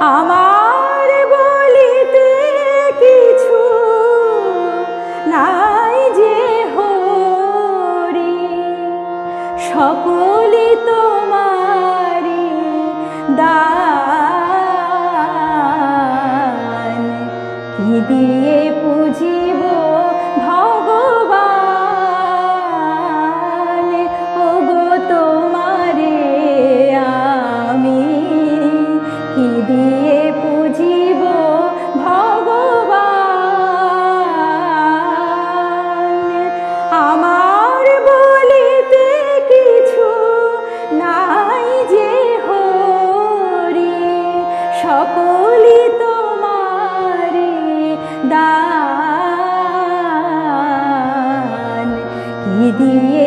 আমার বলিতে কিছু নাই যে হরি সকলি তোমারি দান। কি দিয়ে পুজিব ধর দিয়ে পুজিব ভগবান। আমার বলিতে কিছু নাই যে হরি সকলি তোমার দান। কি দিয়ে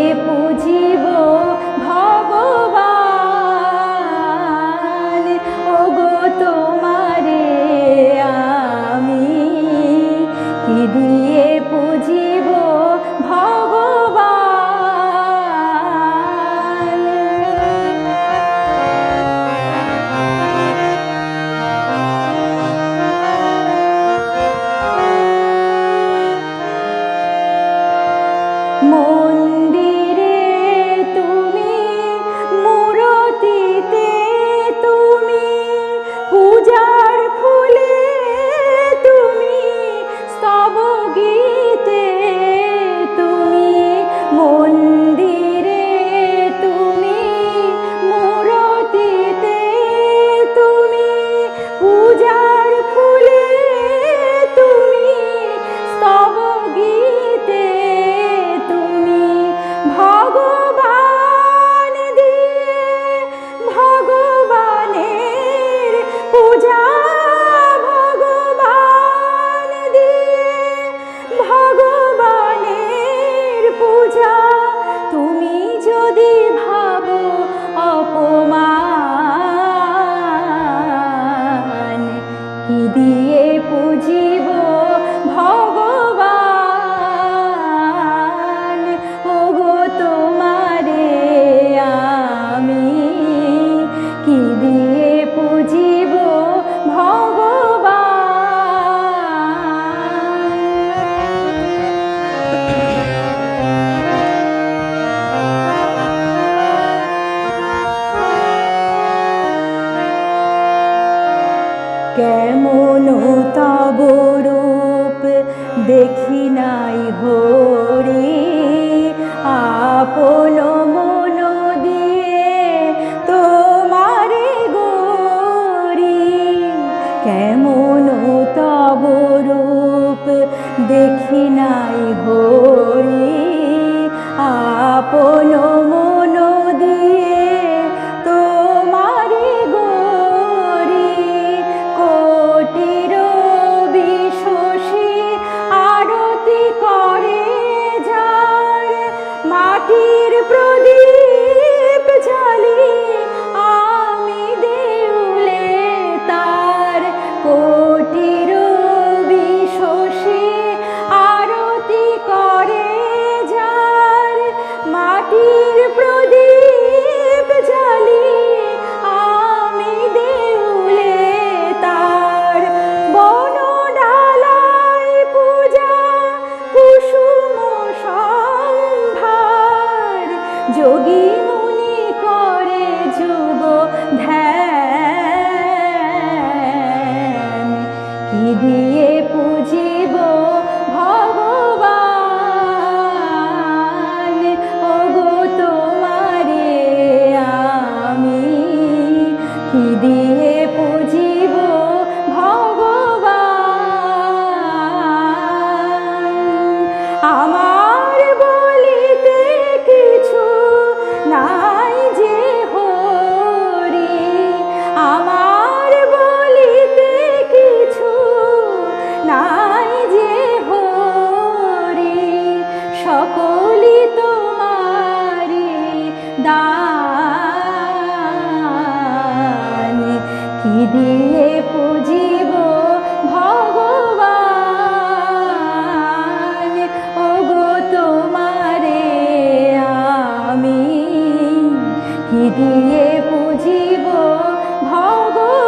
যদি देखी नाई हो। সকলি তোমারি দান। কি দিয়ে পুজিব ভগবান? ও গো তোমারে আমি। কি দিয়ে পুজিব ভগবান?